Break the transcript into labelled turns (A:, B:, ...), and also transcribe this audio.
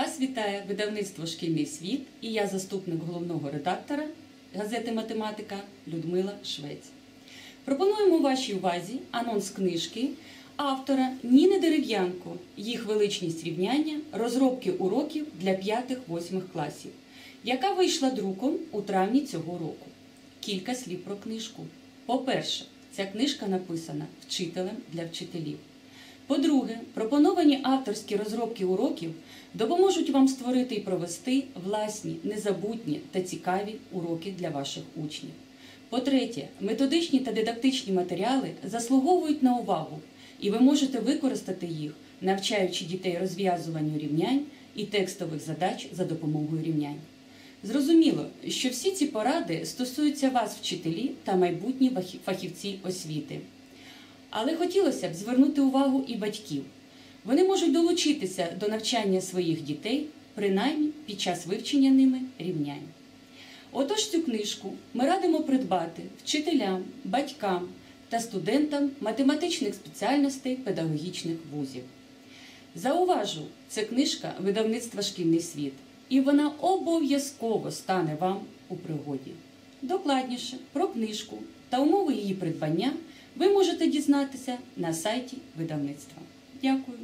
A: Вас вітає видавництво Шкільний світ і я заступник головного редактора газети Математика Людмила Швець. Пропонуємо вашій увазі анонс книжки автора Ніни Дерев'янко Їх величність рівняння розробки уроків для 5-8 класів, яка вийшла друком у травні цього року. Кілька слів про книжку. По-перше, ця книжка написана вчителем для вчителів. По-друге, пропоновані авторські розробки уроків допоможуть вам створити і провести власні, незабутні та цікаві уроки для ваших учнів. По-третє, методичні та дидактичні матеріали заслуговують на увагу, і ви можете використати їх, навчаючи дітей розв'язуванню рівнянь і текстових задач за допомогою рівнянь. Зрозуміло, що всі ці поради стосуються вас, вчителі та майбутні фахівці освіти. Але хотілося б звернути увагу і батьків. Вони можуть долучитися до навчання своїх дітей, принаймні під час вивчення ними рівнянь. Отож цю книжку ми радимо придбати вчителям, батькам та студентам математичних спеціальностей педагогічних вузів. Зауважу, це книжка видавництва Шкільний світ, і вона обов'язково стане вам у пригоді. Докладніше про книжку та умови її придбання ви можете дізнатися на сайті видавництва. Дякую.